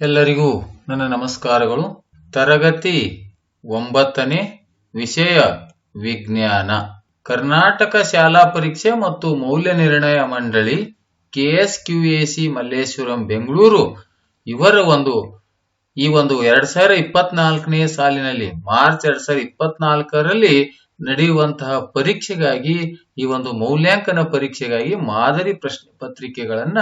ಎಲ್ಲರಿಗೂ ನನ್ನ ನಮಸ್ಕಾರಗಳು. ತರಗತಿ ಒಂಬತ್ತನೇ ವಿಷಯ ವಿಜ್ಞಾನ. ಕರ್ನಾಟಕ ಶಾಲಾ ಪರೀಕ್ಷೆ ಮತ್ತು ಮೌಲ್ಯ ನಿರ್ಣಯ ಮಂಡಳಿ ಕೆಎಸ್ಕ್ಯೂಎಸಿ ಮಲ್ಲೇಶ್ವರಂ, ಬೆಂಗಳೂರು. ಇವರ ಒಂದು, ಈ ಒಂದು ಎರಡ್ ಸಾವಿರ ಇಪ್ಪತ್ನಾಲ್ಕನೇ ಸಾಲಿನಲ್ಲಿ, ಮಾರ್ಚ್ ಎರಡ್ ಸಾವಿರ ಇಪ್ಪತ್ನಾಲ್ಕರಲ್ಲಿ ನಡೆಯುವಂತಹ ಪರೀಕ್ಷೆಗಾಗಿ, ಈ ಒಂದು ಮೌಲ್ಯಾಂಕನ ಪರೀಕ್ಷೆಗಾಗಿ ಮಾದರಿ ಪ್ರಶ್ನೆ ಪತ್ರಿಕೆಗಳನ್ನ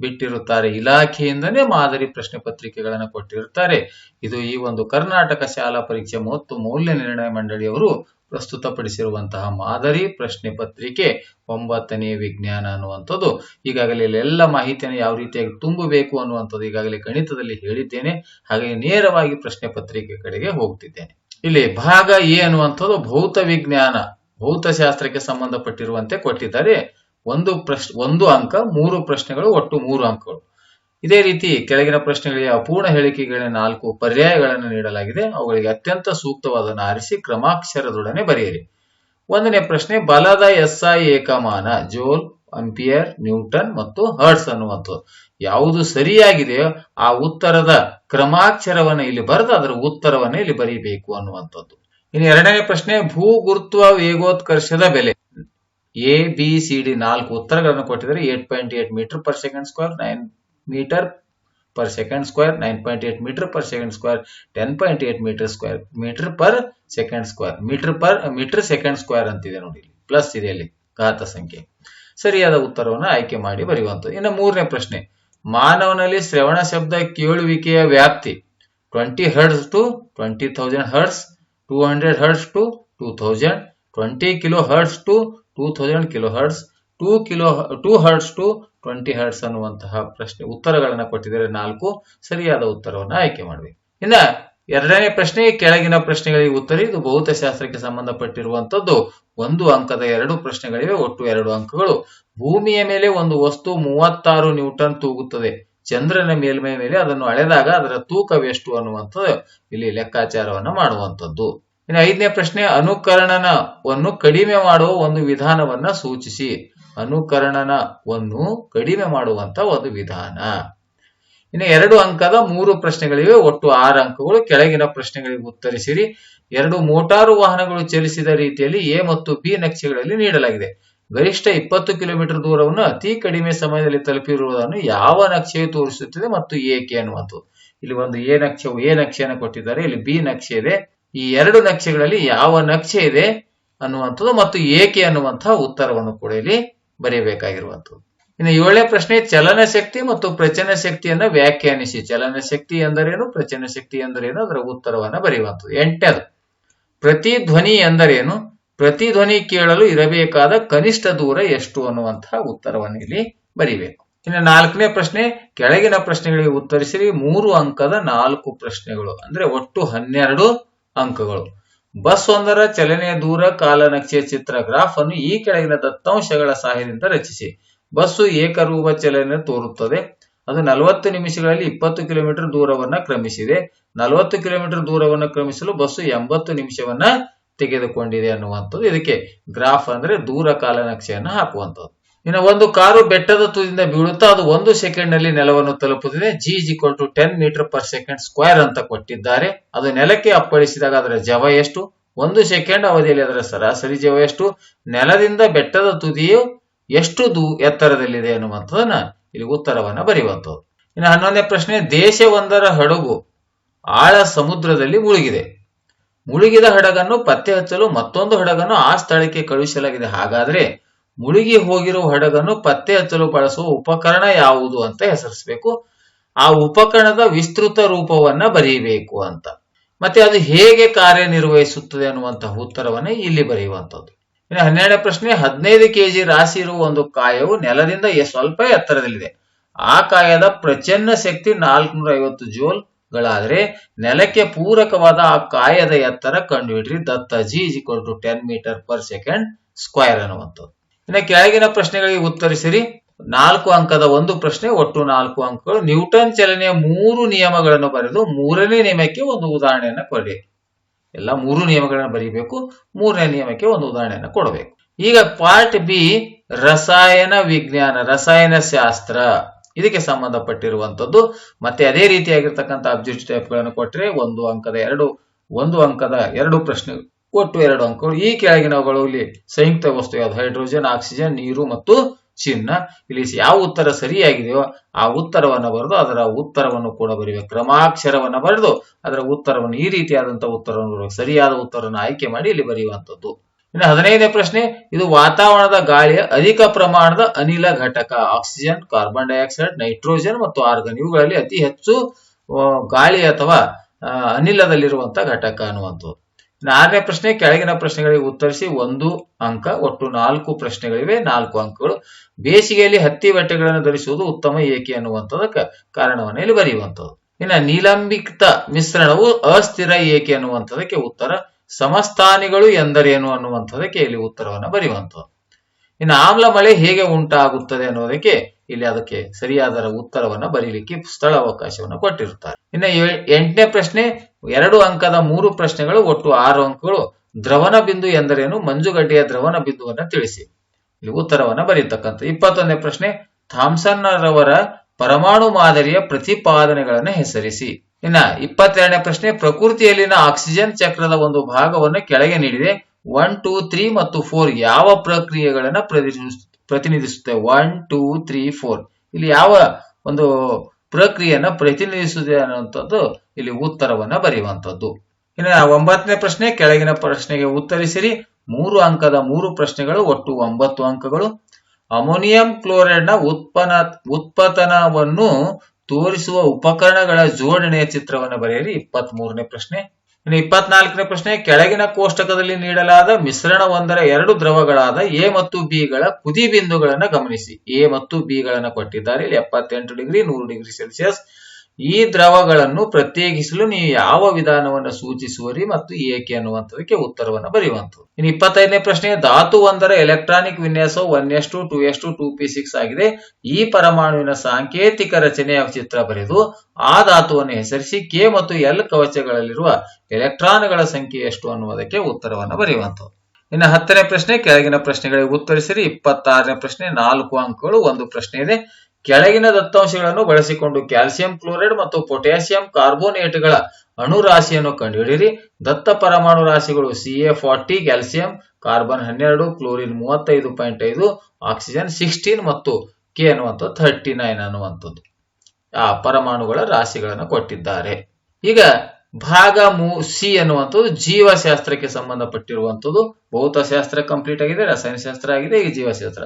ಬಿಟ್ಟಿರುತ್ತಾರೆ. ಇಲಾಖೆಯಿಂದನೇ ಮಾದರಿ ಪ್ರಶ್ನೆ ಪತ್ರಿಕೆಗಳನ್ನು ಕೊಟ್ಟಿರುತ್ತಾರೆ. ಇದು ಈ ಒಂದು ಕರ್ನಾಟಕ ಶಾಲಾ ಪರೀಕ್ಷೆ ಮತ್ತು ಮೌಲ್ಯ ನಿರ್ಣಯ ಮಂಡಳಿಯವರು ಪ್ರಸ್ತುತಪಡಿಸಿರುವಂತಹ ಮಾದರಿ ಪ್ರಶ್ನೆ ಪತ್ರಿಕೆ ಒಂಬತ್ತನೇ ವಿಜ್ಞಾನ ಅನ್ನುವಂಥದ್ದು. ಈಗಾಗಲೇ ಎಲ್ಲ ಮಾಹಿತಿಯನ್ನು ಯಾವ ರೀತಿಯಾಗಿ ತುಂಬಬೇಕು ಅನ್ನುವಂಥದ್ದು ಈಗಾಗಲೇ ಗಣಿತದಲ್ಲಿ ಹೇಳಿದ್ದೇನೆ. ಹಾಗೆ ನೇರವಾಗಿ ಪ್ರಶ್ನೆ ಪತ್ರಿಕೆ ಕಡೆಗೆ ಹೋಗ್ತಿದ್ದೇನೆ. ಇಲ್ಲಿ ಭಾಗ ಎ ಅನ್ನುವಂಥದ್ದು ಭೌತ ವಿಜ್ಞಾನ ಭೌತಶಾಸ್ತ್ರಕ್ಕೆ ಸಂಬಂಧಪಟ್ಟಿರುವಂತೆ ಕೊಟ್ಟಿದ್ದಾರೆ. ಒಂದು ಪ್ರಶ್ನೆ, ಒಂದು ಅಂಕ, ಮೂರು ಪ್ರಶ್ನೆಗಳು, ಒಟ್ಟು ಮೂರು ಅಂಕಗಳು. ಇದೇ ರೀತಿ ಕೆಳಗಿನ ಪ್ರಶ್ನೆಗಳಿಗೆ ಅಪೂರ್ಣ ಹೇಳಿಕೆಗಳ ನಾಲ್ಕು ಪರ್ಯಾಯಗಳನ್ನು ನೀಡಲಾಗಿದೆ. ಅವುಗಳಿಗೆ ಅತ್ಯಂತ ಸೂಕ್ತವಾದನ್ನು ಆರಿಸಿ ಕ್ರಮಾಕ್ಷರದೊಡನೆ ಬರೆಯಿರಿ. ಒಂದನೇ ಪ್ರಶ್ನೆ, ಬಲದ ಎಸ್ಐ ಏಕಮಾನ, ಜೋಲ್, ಅಂಪಿಯರ್, ನ್ಯೂಟನ್ ಮತ್ತು ಹರ್ಟ್ಸ್ ಅನ್ನುವಂಥದ್ದು. ಯಾವುದು ಸರಿಯಾಗಿದೆಯೋ ಆ ಉತ್ತರದ ಕ್ರಮಾಕ್ಷರವನ್ನ ಇಲ್ಲಿ ಬರೆದು ಅದರ ಉತ್ತರವನ್ನ ಇಲ್ಲಿ ಬರೀಬೇಕು ಅನ್ನುವಂಥದ್ದು. ಇನ್ನು ಎರಡನೇ ಪ್ರಶ್ನೆ ಭೂ ಗುರುತ್ವ ವೇಗೋತ್ಕರ್ಷದ ಬೆಲೆ. ಎ ಬಿ ಸಿ ಡಿ ನಾಲ್ಕು ಉತ್ತರಗಳನ್ನು ಕೊಟ್ಟಿದ್ದಾರೆ. Eight point eight meter per second square, nine meter per second square, nine point eight meter per second square, ten point eight meter square, meter per second square, meter per, meter second square ಅಂತಿದೆ ನೋಡಿ plus ಇದೆ ಅಲ್ಲಿ ಘಾತ ಸಂಖ್ಯೆ. ಸರಿಯಾದ ಉತ್ತರವನ್ನು ಆಯ್ಕೆ ಮಾಡಿ ಬರೆಯುವಂಥದ್ದು. ಇನ್ನು ಮೂರನೇ ಪ್ರಶ್ನೆ, ಮಾನವನಲ್ಲಿ ಶ್ರವಣ ಶಬ್ದ ಕೇಳುವಿಕೆಯ ವ್ಯಾಪ್ತಿ twenty hertz to twenty thousand hertz two hundred hertz to two thousand twenty kilohertz to two thousand kilohertz two kilo two hertz to twenty hertz ಅನ್ನುವಂತಹ ಪ್ರಶ್ನೆ, ಉತ್ತರಗಳನ್ನು ಕೊಟ್ಟಿದ್ದಾರೆ. ನಾಲ್ಕು ಸರಿಯಾದ ಉತ್ತರವನ್ನು ಆಯ್ಕೆ ಮಾಡಿ ಇನ್ನ ಎರಡನೇ ಪ್ರಶ್ನೆ, ಕೆಳಗಿನ ಪ್ರಶ್ನೆಗಳಿಗೆ ಉತ್ತರ, ಇದು ಭೌತಶಾಸ್ತ್ರಕ್ಕೆ ಸಂಬಂಧಪಟ್ಟಿರುವಂತದ್ದು. ಒಂದು ಅಂಕದ ಎರಡು ಪ್ರಶ್ನೆಗಳಿವೆ, ಒಟ್ಟು ಎರಡು ಅಂಕಗಳು. ಭೂಮಿಯ ಮೇಲೆ ಒಂದು ವಸ್ತು ಮೂವತ್ತಾರು ನ್ಯೂಟನ್ ತೂಗುತ್ತದೆ. ಚಂದ್ರನ ಮೇಲ್ಮೈ ಮೇಲೆ ಅದನ್ನು ಅಳೆದಾಗ ಅದರ ತೂಕವೆಷ್ಟು ಅನ್ನುವಂಥದ್ದು ಇಲ್ಲಿ ಲೆಕ್ಕಾಚಾರವನ್ನು ಮಾಡುವಂಥದ್ದು. ಇನ್ನು ಐದನೇ ಪ್ರಶ್ನೆ, ಅನುಕರಣನವನ್ನು ಕಡಿಮೆ ಮಾಡುವ ಒಂದು ವಿಧಾನವನ್ನ ಸೂಚಿಸಿ. ಅನುಕರಣನವನ್ನು ಕಡಿಮೆ ಮಾಡುವಂತ ಒಂದು ವಿಧಾನ. ಇನ್ನು ಎರಡು ಅಂಕದ ಮೂರು ಪ್ರಶ್ನೆಗಳಿವೆ, ಒಟ್ಟು ಆರು ಅಂಕಗಳು. ಕೆಳಗಿನ ಪ್ರಶ್ನೆಗಳಿಗೆ ಉತ್ತರಿಸಿರಿ. ಎರಡು ಮೋಟಾರು ವಾಹನಗಳು ಚಲಿಸಿದ ರೀತಿಯಲ್ಲಿ ಎ ಮತ್ತು ಬಿ ನಕ್ಷೆಗಳಲ್ಲಿ ನೀಡಲಾಗಿದೆ. ಗರಿಷ್ಠ ಇಪ್ಪತ್ತು ಕಿಲೋಮೀಟರ್ ದೂರವನ್ನು ಅತಿ ಕಡಿಮೆ ಸಮಯದಲ್ಲಿ ತಲುಪಿರುವುದನ್ನು ಯಾವ ನಕ್ಷೆಯು ತೋರಿಸುತ್ತದೆ ಮತ್ತು ಏಕೆ ಅನ್ನುವಂಥದ್ದು. ಇಲ್ಲಿ ಒಂದು ಎ ನಕ್ಷೆ ಎ ನಕ್ಷೆಯನ್ನು ಕೊಟ್ಟಿದ್ದಾರೆ. ಇಲ್ಲಿ ಬಿ ನಕ್ಷೆ ಇದೆ. ಈ ಎರಡು ನಕ್ಷೆಗಳಲ್ಲಿ ಯಾವ ನಕ್ಷೆ ಇದೆ ಅನ್ನುವಂಥದ್ದು ಮತ್ತು ಏಕೆ ಅನ್ನುವಂತಹ ಉತ್ತರವನ್ನು ಕೂಡ ಇಲ್ಲಿ ಬರೆಯಬೇಕಾಗಿರುವಂಥದ್ದು ಇನ್ನು ಏಳನೇ ಪ್ರಶ್ನೆ, ಚಲನ ಶಕ್ತಿ ಮತ್ತು ಪ್ರಚನ ಶಕ್ತಿಯನ್ನು ವ್ಯಾಖ್ಯಾನಿಸಿ. ಚಲನ ಶಕ್ತಿ ಎಂದರೇನು? ಪ್ರಚನ ಶಕ್ತಿ ಎಂದರೇನು? ಅದರ ಉತ್ತರವನ್ನು ಬರೆಯುವಂಥದ್ದು. ಪ್ರತಿ ಪ್ರತಿಧ್ವನಿ ಎಂದರೇನು? ಪ್ರತಿಧ್ವನಿ ಕೇಳಲು ಇರಬೇಕಾದ ಕನಿಷ್ಠ ದೂರ ಎಷ್ಟು ಅನ್ನುವಂತಹ ಉತ್ತರವನ್ನು ಇಲ್ಲಿ ಬರಿಬೇಕು. ಇನ್ನು ನಾಲ್ಕನೇ ಪ್ರಶ್ನೆ, ಕೆಳಗಿನ ಪ್ರಶ್ನೆಗಳಿಗೆ ಉತ್ತರಿಸಿರಿ. ಮೂರು ಅಂಕದ ನಾಲ್ಕು ಪ್ರಶ್ನೆಗಳು, ಅಂದ್ರೆ ಒಟ್ಟು ಹನ್ನೆರಡು. ಅಂಕಗಳು. ಬಸ್ ಒಂದರ ಚಲನೆಯ ದೂರ ಕಾಲನಕ್ಷೆಯ ಚಿತ್ರ, ಗ್ರಾಫ್ ಅನ್ನು ಈ ಕೆಳಗಿನ ದತ್ತಾಂಶಗಳ ಸಹಾಯದಿಂದ ರಚಿಸಿ. ಬಸ್ಸು ಏಕರೂಪ ಚಲನೆ ತೋರುತ್ತದೆ. ಅದು ನಲವತ್ತು ನಿಮಿಷಗಳಲ್ಲಿ ಇಪ್ಪತ್ತು ಕಿಲೋಮೀಟರ್ ದೂರವನ್ನ ಕ್ರಮಿಸಿದೆ. ನಲವತ್ತು ಕಿಲೋಮೀಟರ್ ದೂರವನ್ನು ಕ್ರಮಿಸಲು ಬಸ್ಸು ಎಂಬತ್ತು ನಿಮಿಷವನ್ನ ತೆಗೆದುಕೊಂಡಿದೆ ಅನ್ನುವಂಥದ್ದು. ಇದಕ್ಕೆ ಗ್ರಾಫ್ ಅಂದ್ರೆ ದೂರ ಕಾಲನಕ್ಷೆಯನ್ನ ಹಾಕುವಂಥದ್ದು. ಇನ್ನು ಒಂದು ಕಾರು ಬೆಟ್ಟದ ತುದಿಯಿಂದ ಬೀಳುತ್ತಾ ಅದು ಒಂದು ಸೆಕೆಂಡ್ನಲ್ಲಿ ನೆಲವನ್ನು ತಲುಪುತ್ತಿದೆ. G is equal to ten meter per second square ಅಂತ ಕೊಟ್ಟಿದ್ದಾರೆ. ಅದು ನೆಲಕ್ಕೆ ಅಪ್ಪಳಿಸಿದಾಗ ಅದರ ಜವ ಎಷ್ಟು? ಒಂದು ಸೆಕೆಂಡ್ ಅವಧಿಯಲ್ಲಿ ಅದರ ಸರಾಸರಿ ಜವ ಎಷ್ಟು? ನೆಲದಿಂದ ಬೆಟ್ಟದ ತುದಿಯು ಎಷ್ಟು ದೂ ಎತ್ತರದಲ್ಲಿದೆ ಅನ್ನುವಂಥದ್ದನ್ನ ಇಲ್ಲಿ ಉತ್ತರವನ್ನ ಬರೆಯುವಂಥದ್ದು. ಇನ್ನು ಹನ್ನೊಂದನೇ ಪ್ರಶ್ನೆ ದೇಶವೊಂದರ ಹಡಗು ಆಳ ಸಮುದ್ರದಲ್ಲಿ ಮುಳುಗಿದೆ. ಮುಳುಗಿದ ಹಡಗನ್ನು ಪತ್ತೆ ಹಚ್ಚಲು ಮತ್ತೊಂದು ಹಡಗನ್ನು ಆ ಸ್ಥಳಕ್ಕೆ ಕಳುಹಿಸಲಾಗಿದೆ. ಹಾಗಾದ್ರೆ ಮುಳುಗಿ ಹೋಗಿರುವ ಹಡಗನ್ನು ಪತ್ತೆ ಹಚ್ಚಲು ಬಳಸುವ ಉಪಕರಣ ಯಾವುದು ಅಂತ ಹೆಸರಿಸಬೇಕು. ಆ ಉಪಕರಣದ ವಿಸ್ತೃತ ರೂಪವನ್ನ ಬರೀಬೇಕು ಅಂತ. ಮತ್ತೆ ಅದು ಹೇಗೆ ಕಾರ್ಯನಿರ್ವಹಿಸುತ್ತದೆ ಅನ್ನುವಂತಹ ಉತ್ತರವನ್ನ ಇಲ್ಲಿ ಬರೆಯುವಂಥದ್ದು. ಇನ್ನು ಹನ್ನೆರಡನೇ ಪ್ರಶ್ನೆ, ಹದಿನೈದು ಕೆಜಿ ರಾಶಿ ಇರುವ ಒಂದು ಕಾಯವು ನೆಲದಿಂದ ಸ್ವಲ್ಪ ಎತ್ತರದಲ್ಲಿದೆ. ಆ ಕಾಯದ ಪ್ರಚನ್ನ ಶಕ್ತಿ ನಾಲ್ಕುನೂರ ಐವತ್ತು ಜೋಲ್ ಗಳಾದ್ರೆ ನೆಲಕ್ಕೆ ಪೂರಕವಾದ ಆ ಕಾಯದ ಎತ್ತರ ಕಂಡುಹಿಡ್ರಿ. ದತ್ತ G is to ten meter per second square ಅನ್ನುವಂಥದ್ದು. ಇನ್ನು ಕೆಳಗಿನ ಪ್ರಶ್ನೆಗಳಿಗೆ ಉತ್ತರಿಸಿರಿ. ನಾಲ್ಕು ಅಂಕದ ಒಂದು ಪ್ರಶ್ನೆ, ಒಟ್ಟು ನಾಲ್ಕು ಅಂಕಗಳು. ನ್ಯೂಟನ್ ಚಲನೆಯ ಮೂರು ನಿಯಮಗಳನ್ನು ಬರೆದು ಮೂರನೇ ನಿಯಮಕ್ಕೆ ಒಂದು ಉದಾಹರಣೆಯನ್ನು ಕೊಡಿ. ಎಲ್ಲ ಮೂರು ನಿಯಮಗಳನ್ನು ಬರೀಬೇಕು. ಮೂರನೇ ನಿಯಮಕ್ಕೆ ಒಂದು ಉದಾಹರಣೆಯನ್ನು ಕೊಡಬೇಕು. ಈಗ ಪಾರ್ಟ್ ಬಿ, ರಸಾಯನ ವಿಜ್ಞಾನ, ರಸಾಯನ ಶಾಸ್ತ್ರ. ಇದಕ್ಕೆ ಸಂಬಂಧಪಟ್ಟಿರುವಂತದ್ದು ಮತ್ತೆ ಅದೇ ರೀತಿಯಾಗಿರ್ತಕ್ಕಂಥ ಅಬ್ಜೆಕ್ಟ್ ಟೈಪ್ಗಳನ್ನು ಕೊಟ್ಟರೆ ಒಂದು ಅಂಕದ ಎರಡು, ಒಂದು ಅಂಕದ ಎರಡು ಪ್ರಶ್ನೆ ಒಟ್ಟು ಎರಡು ಅಂಕಗಳು. ಈ ಕೆಳಗಿನವುಗಳು ಇಲ್ಲಿ ಸಂಯುಕ್ತ ವಸ್ತು ಯಾವುದು? ಹೈಡ್ರೋಜನ್, ಆಕ್ಸಿಜನ್, ನೀರು ಮತ್ತು ಚಿನ್ನ. ಇಲ್ಲಿ ಯಾವ ಉತ್ತರ ಸರಿಯಾಗಿದೆಯೋ ಆ ಉತ್ತರವನ್ನು ಬರೆದು ಅದರ ಉತ್ತರವನ್ನು ಕೂಡ ಬರೀಬೇಕು ಕ್ರಮಾಕ್ಷರವನ್ನು ಬರೆದು ಅದರ ಉತ್ತರವನ್ನು ಈ ರೀತಿಯಾದಂತಹ ಉತ್ತರವನ್ನು. ಸರಿಯಾದ ಉತ್ತರವನ್ನು ಆಯ್ಕೆ ಮಾಡಿ ಇಲ್ಲಿ ಬರೆಯುವಂತದ್ದು ಇನ್ನು ಹದಿನೈದನೇ ಪ್ರಶ್ನೆ, ಇದು ವಾತಾವರಣದ ಗಾಳಿಯ ಅಧಿಕ ಪ್ರಮಾಣದ ಅನಿಲ ಘಟಕ. ಆಕ್ಸಿಜನ್, ಕಾರ್ಬನ್ ಡೈಆಕ್ಸೈಡ್, ನೈಟ್ರೋಜನ್ ಮತ್ತು ಆರ್ಗನ್ ಇವುಗಳಲ್ಲಿ ಅತಿ ಹೆಚ್ಚು ಗಾಳಿ ಅಥವಾ ಅನಿಲದಲ್ಲಿರುವಂತಹ ಘಟಕ ಅನ್ನುವಂಥದ್ದು. ಆರನೇ ಪ್ರಶ್ನೆ, ಕೆಳಗಿನ ಪ್ರಶ್ನೆಗಳಿಗೆ ಉತ್ತರಿಸಿ ಒಂದು ಅಂಕ, ಒಟ್ಟು ನಾಲ್ಕು ಪ್ರಶ್ನೆಗಳಿವೆ, ನಾಲ್ಕು ಅಂಕಗಳು. ಬೇಸಿಗೆಯಲ್ಲಿ ಹತ್ತಿ ಬಟ್ಟೆಗಳನ್ನು ಧರಿಸುವುದು ಉತ್ತಮ ಏಕೆ ಅನ್ನುವಂಥದಕ್ಕೆ ಕಾರಣವನ್ನು ಇಲ್ಲಿ ಬರೆಯುವಂಥದ್ದು. ಇನ್ನು ನೀಲಂಬಿತ ಮಿಶ್ರಣವು ಅಸ್ಥಿರ ಏಕೆ ಅನ್ನುವಂಥದಕ್ಕೆ ಉತ್ತರ, ಸಮಸ್ಥಾನಿಗಳು ಎಂದರೇನು ಅನ್ನುವಂಥದಕ್ಕೆ ಇಲ್ಲಿ ಉತ್ತರವನ್ನು ಬರೆಯುವಂಥದ್ದು. ಇನ್ನು ಆಮ್ಲ ಮಳೆ ಹೇಗೆ ಉಂಟಾಗುತ್ತದೆ ಅನ್ನೋದಕ್ಕೆ ಇಲ್ಲಿ ಅದಕ್ಕೆ ಸರಿಯಾದ ಉತ್ತರವನ್ನು ಬರೀಲಿಕ್ಕೆ ಸ್ಥಳ ಅವಕಾಶವನ್ನು ಕೊಟ್ಟಿರುತ್ತಾರೆ. ಇನ್ನು ಎಂಟನೇ ಪ್ರಶ್ನೆ ಎರಡು ಅಂಕದ ಮೂರು ಪ್ರಶ್ನೆಗಳು, ಒಟ್ಟು ಆರು ಅಂಕಗಳು. ದ್ರವನ ಬಿಂದು ಎಂದರೇನು? ಮಂಜುಗಡ್ಡೆಯ ದ್ರವನ ಬಿಂದುವನ್ನ ತಿಳಿಸಿ. ಇಲ್ಲಿ ಉತ್ತರವನ್ನ ಬರೀತಕ್ಕಂಥ ಇಪ್ಪತ್ತೊಂದನೇ ಪ್ರಶ್ನೆ, ಥಾಮ್ಸನ್ ರವರ ಪರಮಾಣು ಮಾದರಿಯ ಪ್ರತಿಪಾದನೆಗಳನ್ನು ಹೆಸರಿಸಿ. ಇನ್ನ ಇಪ್ಪತ್ತೆರಡನೇ ಪ್ರಶ್ನೆ, ಪ್ರಕೃತಿಯಲ್ಲಿನ ಆಕ್ಸಿಜನ್ ಚಕ್ರದ ಒಂದು ಭಾಗವನ್ನು ಕೆಳಗೆ ನೀಡಿದೆ. ಒನ್ ಟೂ ತ್ರೀ ಮತ್ತು ಫೋರ್ ಯಾವ ಪ್ರಕ್ರಿಯೆಗಳನ್ನ ಪ್ರತಿನಿಧಿಸ್- ಪ್ರತಿನಿಧಿಸುತ್ತೆ? ಒನ್ ಟೂ ತ್ರೀ ಫೋರ್ ಇಲ್ಲಿ ಯಾವ ಒಂದು ಪ್ರಕ್ರಿಯೆಯನ್ನ ಪ್ರತಿನಿಧಿಸುತ್ತೆ ಅನ್ನುವಂಥದ್ದು ಇಲ್ಲಿ ಉತ್ತರವನ್ನ ಬರೆಯುವಂಥದ್ದು. ಇನ್ನು ಒಂಬತ್ತನೇ ಪ್ರಶ್ನೆ, ಕೆಳಗಿನ ಪ್ರಶ್ನೆಗೆ ಉತ್ತರಿಸಿರಿ. ಮೂರು ಅಂಕದ ಮೂರು ಪ್ರಶ್ನೆಗಳು, ಒಟ್ಟು ಒಂಬತ್ತು ಅಂಕಗಳು. ಅಮೋನಿಯಂ ಕ್ಲೋರೈಡ್ನ ಉತ್ಪನ್ನ, ಉತ್ಪತನವನ್ನು ತೋರಿಸುವ ಉಪಕರಣಗಳ ಜೋಡಣೆಯ ಚಿತ್ರವನ್ನು ಬರೆಯಿರಿ. ಇಪ್ಪತ್ತ್ ಮೂರನೇ ಪ್ರಶ್ನೆ. ಇನ್ನು ಇಪ್ಪತ್ನಾಲ್ಕನೇ ಪ್ರಶ್ನೆ, ಕೆಳಗಿನ ಕೋಷ್ಟಕದಲ್ಲಿ ನೀಡಲಾದ ಮಿಶ್ರಣವೊಂದರ ಎರಡು ದ್ರವಗಳಾದ ಎ ಮತ್ತು ಬಿ ಗಳ ಕುದಿ ಬಿಂದುಗಳನ್ನು ಗಮನಿಸಿ. ಎ ಮತ್ತು ಬಿ ಗಳನ್ನು ಕೊಟ್ಟಿದ್ದಾರೆ. ಇಲ್ಲಿ ಎಪ್ಪತ್ತೆಂಟು ಡಿಗ್ರಿ, ನೂರು ಡಿಗ್ರಿ ಸೆಲ್ಸಿಯಸ್. ಈ ದ್ರವಗಳನ್ನು ಪ್ರತ್ಯೇಕಿಸಲು ನೀವು ಯಾವ ವಿಧಾನವನ್ನು ಸೂಚಿಸುವರಿ ಮತ್ತು ಏಕೆ ಅನ್ನುವಂಥದಕ್ಕೆ ಉತ್ತರವನ್ನು ಬರೆಯುವಂಥದ್ದು. ಇನ್ನು ಇಪ್ಪತ್ತೈದನೇ ಪ್ರಶ್ನೆ, ಧಾತು ಒಂದರ ಎಲೆಕ್ಟ್ರಾನಿಕ್ ವಿನ್ಯಾಸವು one S two two S two two P six ಆಗಿದೆ. ಈ ಪರಮಾಣುವಿನ ಸಾಂಕೇತಿಕ ರಚನೆಯ ಚಿತ್ರ ಬರೆದು, ಆ ಧಾತುವನ್ನು ಹೆಸರಿಸಿ ಕೆ ಮತ್ತು ಎಲ್ ಕವಚಗಳಲ್ಲಿರುವ ಎಲೆಕ್ಟ್ರಾನ್ಗಳ ಸಂಖ್ಯೆ ಎಷ್ಟು ಅನ್ನುವುದಕ್ಕೆ ಉತ್ತರವನ್ನು ಬರೆಯುವಂಥದ್ದು. ಇನ್ನು ಹತ್ತನೇ ಪ್ರಶ್ನೆ, ಕೆಳಗಿನ ಪ್ರಶ್ನೆಗಳಿಗೆ ಉತ್ತರಿಸಿರಿ. ಇಪ್ಪತ್ತಾರನೇ ಪ್ರಶ್ನೆ, ನಾಲ್ಕು ಅಂಕಗಳು, ಒಂದು ಪ್ರಶ್ನೆ ಇದೆ. ಕೆಳಗಿನ ದತ್ತಾಂಶಗಳನ್ನು ಬಳಸಿಕೊಂಡು ಕ್ಯಾಲ್ಸಿಯಂ ಕ್ಲೋರೈಡ್ ಮತ್ತು ಪೊಟ್ಯಾಸಿಯಂ ಕಾರ್ಬೋನೇಟ್ಗಳ ಅಣು ರಾಶಿಯನ್ನು ಕಂಡುಹಿಡಿಯಿರಿ. ದತ್ತ ಪರಮಾಣು ರಾಶಿಗಳು C A forty calcium, carbon ಹನ್ನೆರಡು, ಕ್ಲೋರಿನ್ ಮೂವತ್ತೈದು ಪಾಯಿಂಟ್ ಐದು, ಆಕ್ಸಿಜನ್ ಸಿಕ್ಸ್ಟೀನ್ ಮತ್ತು ಕೆ ಅನ್ನುವಂಥದ್ದು ಥರ್ಟಿ ನೈನ್ ಅನ್ನುವಂಥದ್ದು ಆ ಪರಮಾಣುಗಳ ರಾಶಿಗಳನ್ನು ಕೊಟ್ಟಿದ್ದಾರೆ. ಈಗ ಭಾಗ ಮೂ ಸಿ ಅನ್ನುವಂಥದ್ದು ಜೀವಶಾಸ್ತ್ರಕ್ಕೆ ಸಂಬಂಧಪಟ್ಟಿರುವಂಥದ್ದು. ಭೌತಶಾಸ್ತ್ರ ಕಂಪ್ಲೀಟ್ ಆಗಿದೆ, ರಸಾಯನಶಾಸ್ತ್ರ ಆಗಿದೆ ಈಗ ಜೀವಶಾಸ್ತ್ರ.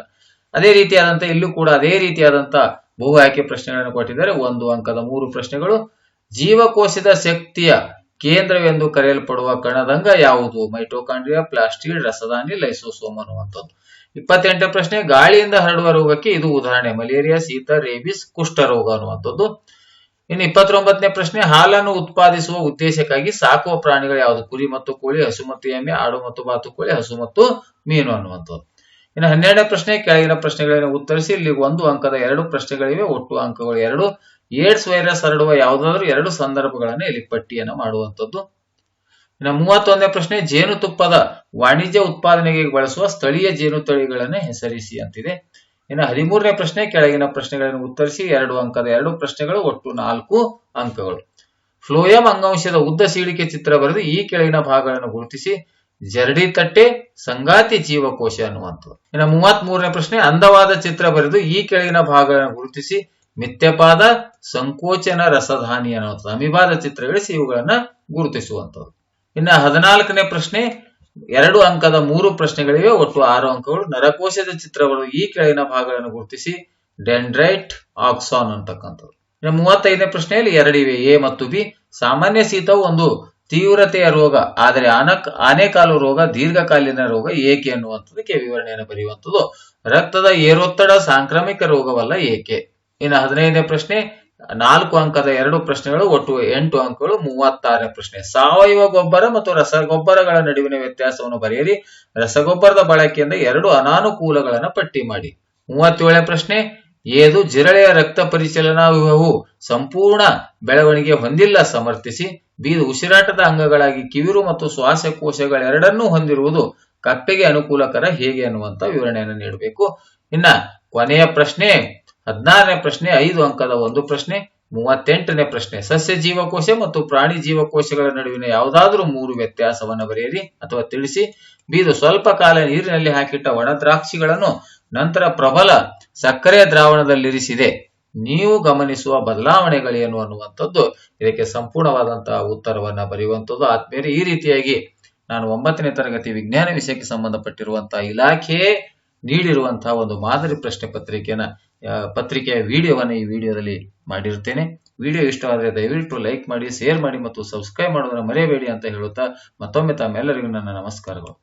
ಅದೇ ರೀತಿಯಾದಂತಹ ಇಲ್ಲೂ ಕೂಡ ಅದೇ ರೀತಿಯಾದಂತಹ ಬಹು ಆಯ್ಕೆ ಪ್ರಶ್ನೆಗಳನ್ನು ಕೊಟ್ಟಿದ್ದಾರೆ. ಒಂದು ಅಂಕದ ಮೂರು ಪ್ರಶ್ನೆಗಳು. ಜೀವಕೋಶದ ಶಕ್ತಿಯ ಕೇಂದ್ರವೆಂದು ಕರೆಯಲ್ಪಡುವ ಕಣದಂಗ ಯಾವುದು? ಮೈಟೋಕಾಂಡ್ರಿಯಾ, ಪ್ಲಾಸ್ಟಿಡ್ ರಸದಾನಿ ಲೈಸೋಸೋಮ್ ಅನ್ನುವಂಥದ್ದು. ಇಪ್ಪತ್ತೆಂಟನೇ ಪ್ರಶ್ನೆ, ಗಾಳಿಯಿಂದ ಹರಡುವ ರೋಗಕ್ಕೆ ಇದು ಉದಾಹರಣೆ. ಮಲೇರಿಯಾ ಶೀತ ರೇಬಿಸ್ ಕುಷ್ಠರೋಗ ಅನ್ನುವಂಥದ್ದು. ಇನ್ನು ಇಪ್ಪತ್ತೊಂಬತ್ತನೇ ಪ್ರಶ್ನೆ, ಹಾಲನ್ನು ಉತ್ಪಾದಿಸುವ ಉದ್ದೇಶಕ್ಕಾಗಿ ಸಾಕುವ ಪ್ರಾಣಿಗಳು ಯಾವುದು? ಕುರಿ ಮತ್ತು ಕೋಳಿ, ಹಸು ಮತ್ತು ಎಮ್ಮೆ, ಆಡು ಮತ್ತು ಬಾತುಕೋಳಿ, ಹಸು ಮತ್ತು ಮೀನು ಅನ್ನುವಂಥದ್ದು. ಇನ್ನು ಹನ್ನೆರಡನೇ ಪ್ರಶ್ನೆ, ಕೆಳಗಿನ ಪ್ರಶ್ನೆಗಳನ್ನು ಉತ್ತರಿಸಿ. ಇಲ್ಲಿ ಒಂದು ಅಂಕದ ಎರಡು ಪ್ರಶ್ನೆಗಳಿವೆ, ಒಟ್ಟು ಅಂಕಗಳು ಎರಡು. ಏಡ್ಸ್ ವೈರಸ್ ಹರಡುವ ಯಾವುದಾದ್ರೂ ಎರಡು ಸಂದರ್ಭಗಳನ್ನು ಇಲ್ಲಿ ಪಟ್ಟಿಯನ್ನು ಮಾಡುವಂಥದ್ದು. ಇನ್ನು ಮೂವತ್ತೊಂದನೇ ಪ್ರಶ್ನೆ, ಜೇನುತುಪ್ಪದ ವಾಣಿಜ್ಯ ಉತ್ಪಾದನೆಗೆ ಬಳಸುವ ಸ್ಥಳೀಯ ಜೇನು ತಳಿಗಳನ್ನು ಹೆಸರಿಸಿ ಅಂತಿದೆ ಇನ್ನು ಹದಿಮೂರನೇ ಪ್ರಶ್ನೆ, ಕೆಳಗಿನ ಪ್ರಶ್ನೆಗಳನ್ನು ಉತ್ತರಿಸಿ. ಎರಡು ಅಂಕದ ಎರಡು ಪ್ರಶ್ನೆಗಳು, ಒಟ್ಟು ನಾಲ್ಕು ಅಂಕಗಳು. ಫ್ಲೋಯಂ ಅಂಗಾಂಶದ ಉದ್ದ ಸೀಳಿಕೆ ಚಿತ್ರ ಬರೆದು ಈ ಕೆಳಗಿನ ಭಾಗಗಳನ್ನು ಗುರುತಿಸಿ. ಜರಡಿ ತಟ್ಟೆ ಸಂಗಾತಿ ಜೀವಕೋಶ ಅನ್ನುವಂಥದ್ದು. ಇನ್ನು ಮೂವತ್ತ್ ಮೂರನೇ ಪ್ರಶ್ನೆ, ಅಂದವಾದ ಚಿತ್ರ ಬರೆದು ಈ ಕೆಳಗಿನ ಭಾಗಗಳನ್ನು ಗುರುತಿಸಿ, ಮಿಥ್ಯಪಾದ ಸಂಕೋಚನ ರಸಧಾನಿ ಅನ್ನುವಂಥದ್ದು, ಅಮಿಬಾದ ಚಿತ್ರಗಳಿಸಿ ಇವುಗಳನ್ನ ಗುರುತಿಸುವಂಥದ್ದು. ಇನ್ನು ಹದಿನಾಲ್ಕನೇ ಪ್ರಶ್ನೆ, ಎರಡು ಅಂಕದ ಮೂರು ಪ್ರಶ್ನೆಗಳಿವೆ, ಒಟ್ಟು ಆರು ಅಂಕಗಳು. ನರಕೋಶದ ಚಿತ್ರಗಳು ಈ ಕೆಳಗಿನ ಭಾಗಗಳನ್ನು ಗುರುತಿಸಿ, ಡೆಂಡ್ರೈಟ್, ಆಕ್ಸಾನ್ ಅಂತಕ್ಕಂಥದ್ದು. ಇನ್ನು ಮೂವತ್ತೈದನೇ ಪ್ರಶ್ನೆಯಲ್ಲಿ ಎರಡಿವೆ, ಎ ಮತ್ತು ಬಿ. ಸಾಮಾನ್ಯ ಶೀತವು ಒಂದು ತೀವ್ರತೆಯ ರೋಗ, ಆದರೆ ಅನಕ್, ಆನೆಕಾಲು ರೋಗ, ದೀರ್ಘಕಾಲೀನ ರೋಗ ಏಕೆ ಅನ್ನುವಂಥದಕ್ಕೆ ವಿವರಣೆಯನ್ನು ಬರೆಯುವಂಥದ್ದು. ರಕ್ತದ ಏರೊತ್ತಡ ಸಾಂಕ್ರಾಮಿಕ ರೋಗವಲ್ಲ ಏಕೆ? ಇನ್ನು ಹದಿನೈದನೇ ಪ್ರಶ್ನೆ, ನಾಲ್ಕು ಅಂಕದ ಎರಡು ಪ್ರಶ್ನೆಗಳು, ಒಟ್ಟು ಎಂಟು ಅಂಕಗಳು, ಮೂವತ್ತಾರನೇ ಪ್ರಶ್ನೆ. ಸಾವಯವ ಗೊಬ್ಬರ ಮತ್ತು ರಸಗೊಬ್ಬರಗಳ ನಡುವಿನ ವ್ಯತ್ಯಾಸವನ್ನು ಬರೆಯಿರಿ. ರಸಗೊಬ್ಬರದ ಬಳಕೆಯಿಂದ ಎರಡು ಅನಾನುಕೂಲಗಳನ್ನು ಪಟ್ಟಿ ಮಾಡಿ. ಮೂವತ್ತೇಳನೇ ಪ್ರಶ್ನೆ ಏದು ಜಿರಳೆಯ ರಕ್ತ ಪರಿಚಲನಾ ವ್ಯೂಹವು ಸಂಪೂರ್ಣ ಬೆಳವಣಿಗೆ ಹೊಂದಿಲ್ಲ, ಸಮರ್ಥಿಸಿ. ಬೀದು ಉಸಿರಾಟದ ಅಂಗಗಳಾಗಿ ಕಿವಿರು ಮತ್ತು ಶ್ವಾಸಕೋಶಗಳೆರಡನ್ನೂ ಹೊಂದಿರುವುದು ಕಪ್ಪೆಗೆ ಅನುಕೂಲಕರ ಹೇಗೆ ಅನ್ನುವಂತ ವಿವರಣೆಯನ್ನು ನೀಡಬೇಕು. ಇನ್ನ ಕೊನೆಯ ಪ್ರಶ್ನೆ, ಹದಿನಾರನೇ ಪ್ರಶ್ನೆ, ಐದು ಅಂಕದ ಒಂದು ಪ್ರಶ್ನೆ, ಮೂವತ್ತೆಂಟನೇ ಪ್ರಶ್ನೆ. ಸಸ್ಯ ಜೀವಕೋಶ ಮತ್ತು ಪ್ರಾಣಿ ಜೀವಕೋಶಗಳ ನಡುವಿನ ಯಾವುದಾದ್ರೂ ಮೂರು ವ್ಯತ್ಯಾಸವನ್ನು ಬರೆಯಿರಿ ಅಥವಾ ತಿಳಿಸಿ. ಬೀದು ಸ್ವಲ್ಪ ಕಾಲ ನೀರಿನಲ್ಲಿ ಹಾಕಿಟ್ಟ ಒಣ ದ್ರಾಕ್ಷಿಗಳನ್ನು ನಂತರ ಪ್ರಬಲ ಸಕ್ಕರೆ ದ್ರಾವಣದಲ್ಲಿರಿಸಿದೆ. ನೀವು ಗಮನಿಸುವ ಬದಲಾವಣೆಗಳೇನು ಅನ್ನುವಂಥದ್ದು ಇದಕ್ಕೆ ಸಂಪೂರ್ಣವಾದಂತಹ ಉತ್ತರವನ್ನ ಬರೆಯುವಂಥದ್ದು. ಆದ್ಮೇಲೆ ಈ ರೀತಿಯಾಗಿ ನಾನು ಒಂಬತ್ತನೇ ತರಗತಿ ವಿಜ್ಞಾನ ವಿಷಯಕ್ಕೆ ಸಂಬಂಧಪಟ್ಟಿರುವಂತಹ ಇಲಾಖೆ ನೀಡಿರುವಂತಹ ಒಂದು ಮಾದರಿ ಪ್ರಶ್ನೆ ಪತ್ರಿಕೆಯನ್ನ ಪತ್ರಿಕೆಯ ವಿಡಿಯೋವನ್ನು ಈ ವಿಡಿಯೋದಲ್ಲಿ ಮಾಡಿರ್ತೇನೆ. ವಿಡಿಯೋ ಇಷ್ಟವಾದರೆ ದಯವಿಟ್ಟು ಲೈಕ್ ಮಾಡಿ, ಶೇರ್ ಮಾಡಿ ಮತ್ತು ಸಬ್ಸ್ಕ್ರೈಬ್ ಮಾಡೋದನ್ನು ಮರೆಯಬೇಡಿ ಅಂತ ಹೇಳುತ್ತಾ ಮತ್ತೊಮ್ಮೆ ತಮ್ಮೆಲ್ಲರಿಗೂ ನನ್ನ ನಮಸ್ಕಾರಗಳು.